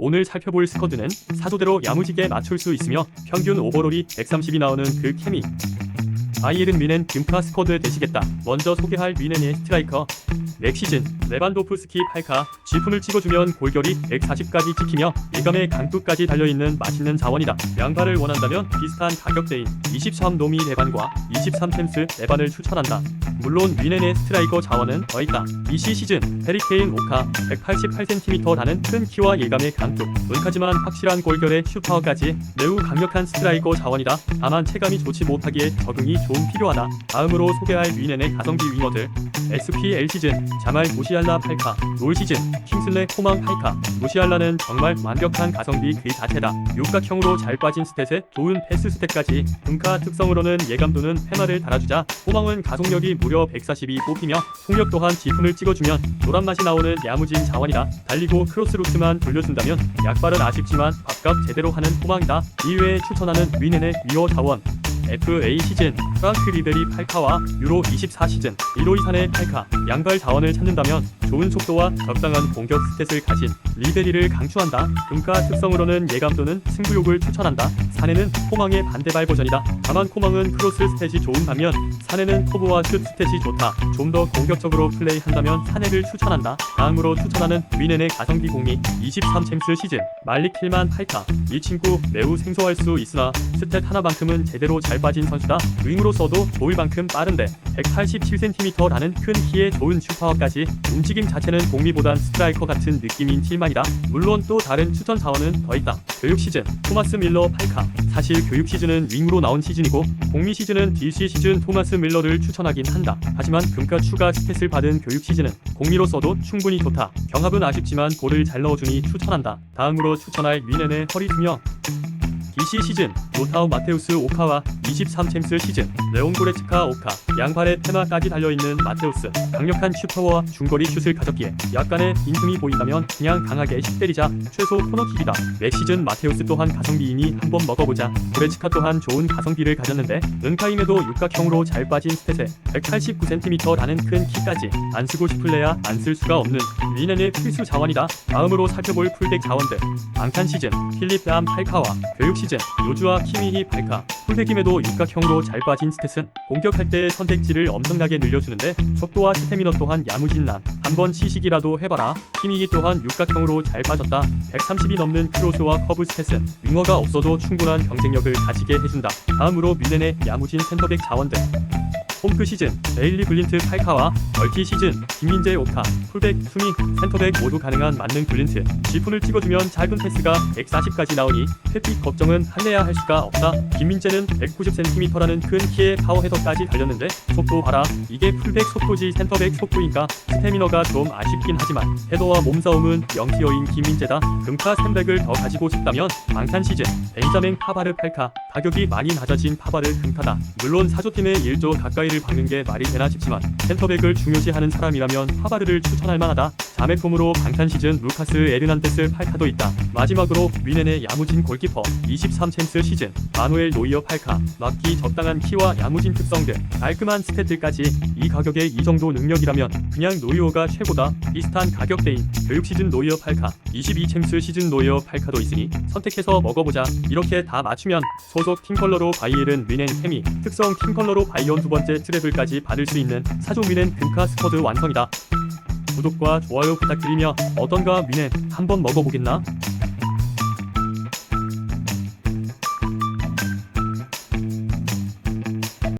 오늘 살펴볼 스쿼드는 사조대로 야무지게 맞출 수 있으며 평균 오버롤이 130이 나오는 그 케미 아이엘은 미넨 금파 스쿼드 되시겠다. 먼저 소개할 미넨의 스트라이커 넥 시즌 레반도프스키 8카 G푼을 찍어주면 골결이 140까지 찍히며 예감의 강도까지 달려있는 맛있는 자원이다. 양발을 원한다면 비슷한 가격대인 23 노미 레반과 23 템스 레반을 추천한다. 물론 미넨의 스트라이커 자원은 더 있다. 이시 시즌 헤리케인 오카 188cm 다는 큰 키와 예감의 강도 은카지만 확실한 골결의 슈퍼까지 매우 강력한 스트라이커 자원이다. 다만 체감이 좋지 못하기에 적응이 좀 필요하다. 다음으로 소개할 미넨의 가성비 윙어들. SPL 시즌 자말 무시알라 8카. 롤 시즌 킹슬레 코망 8카. 무시알라는 정말 완벽한 가성비 그 자체다. 육각형으로 잘 빠진 스탯에 좋은 패스 스탯까지. 금카 특성으로는 예감도는 해마를 달아주자 코망은 가속력이 무려 140이 뽑히며 속력 또한 지품을 찍어주면 노란 맛이 나오는 야무진 자원이다. 달리고 크로스 루트만 돌려준다면 약발은 아쉽지만 밥값 제대로 하는 코망이다. 이외에 추천하는 위넨의 위어 자원 FA 시즌 프랑크 리베리 8카와 유로 24 시즌 이로이산의 8카 양발 자원을 찾는다면 좋은 속도와 적당한 공격 스탯을 가진 리베리를 강추한다. 금가 특성으로는 예감도는 승부욕을 추천한다. 사내는 코망의 반대발 버전이다. 다만 코망은 크로스 스탯이 좋은 반면 사내는 커브와 슛 스탯이 좋다. 좀 더 공격적으로 플레이한다면 사내를 추천한다. 다음으로 추천하는 위넨의 가성비 공리 23 챔스 시즌 말릭 킬만 8카 이 친구 매우 생소할 수 있으나 스탯 하나만큼은 제대로 잘 빠진 선수다. 윙으로서도 좋을 만큼 빠른데 187cm라는 큰 키에 좋은 슈퍼까지 움직임 자체는 공미보단 스트라이커 같은 느낌인 킬만이다. 물론 또 다른 추천 자원은 더 있다. 교육 시즌 토마스 밀러 8카 사실 교육 시즌은 윙으로 나온 시즌이고 공미 시즌은 DC 시즌 토마스 밀러를 추천하긴 한다. 하지만 금가 추가 스탯을 받은 교육 시즌은 공미로서도 충분히 좋다. 경합은 아쉽지만 골을 잘 넣어주니 추천한다. 다음으로 추천할 위넨의 허리 투명 DC 시즌 노타우 마테우스 오카와 23 챔스 시즌 레온 고레츠카 오카 양발에 테마까지 달려있는 마테우스. 강력한 슈퍼와 중거리 슛을 가졌기에 약간의 빈틈이 보인다면 그냥 강하게 슛 때리자 최소 코너킥이다. 매 시즌 마테우스 또한 가성비이니 한번 먹어보자. 고레츠카 또한 좋은 가성비를 가졌는데 은카임에도 육각형으로 잘 빠진 스탯에 189cm라는 큰 키까지 안 쓰고 싶을래야 안 쓸 수가 없는 위넨의 필수 자원이다. 다음으로 살펴볼 풀덱 자원들. 방탄 시즌 필립 람 8카와 교육 시즌 요주와 키미히 8카 풀백임에도 육각형으로 잘 빠진 스탯은 공격할 때의 선택지를 엄청나게 늘려주는데 속도와 스태미너 또한 야무진남 한번 시식이라도 해봐라. 키미히 또한 육각형으로 잘 빠졌다. 130이 넘는 크로스와 커브 스탯은 윙어가 없어도 충분한 경쟁력을 가지게 해준다. 다음으로 미넨의 야무진 센터백 자원들 홈크 시즌 데일리 블린트 8카와 멀티 시즌 김민재 5카 풀백, 수미, 센터백 모두 가능한 만능 블린트. 지푼을 찍어주면 짧은 패스가 140까지 나오니 회픽 걱정은 할래야 할 수가 없다. 김민재는 190cm라는 큰 키에 파워 헤더까지 달렸는데 속도 봐라. 이게 풀백 속도지 센터백 속도인가? 스태미너가 좀 아쉽긴 하지만 헤더와 몸싸움은 영티어인 김민재다. 금카 샌백을 더 가지고 싶다면 방탄 시즌 벤자민 파바르 8카. 가격이 많이 낮아진 파바르 금카다. 물론 사조팀의 1조 가까이 를 박는 게 말이 되나 싶지만 센터백을 중요시하는 사람이라면 파바르를 추천할 만하다 자매폼으로 방탄 시즌 루카스 에르난데스 8카도 있다. 마지막으로 위넨의 야무진 골키퍼 23 챔스 시즌. 마누엘 노이어 8카 막기 적당한 키와 야무진 특성들 깔끔한 스탯들까지 이 가격에 이 정도 능력이라면 그냥 노이어가 최고다. 비슷한 가격대인 교육 시즌 노이어 8카 22 챔스 시즌 노이어 8카도 있으니 선택해서 먹어보자. 이렇게 다 맞추면 소속 팀 컬러로 바이엘은 위넨 케미 특성 팀 컬러로 바이온 두 번째 트래블까지 받을 수 있는 사조 위넨 금카 스쿼드 완성이다 구독과 좋아요 부탁드리며 어떤가 위넨 한번 먹어보겠나?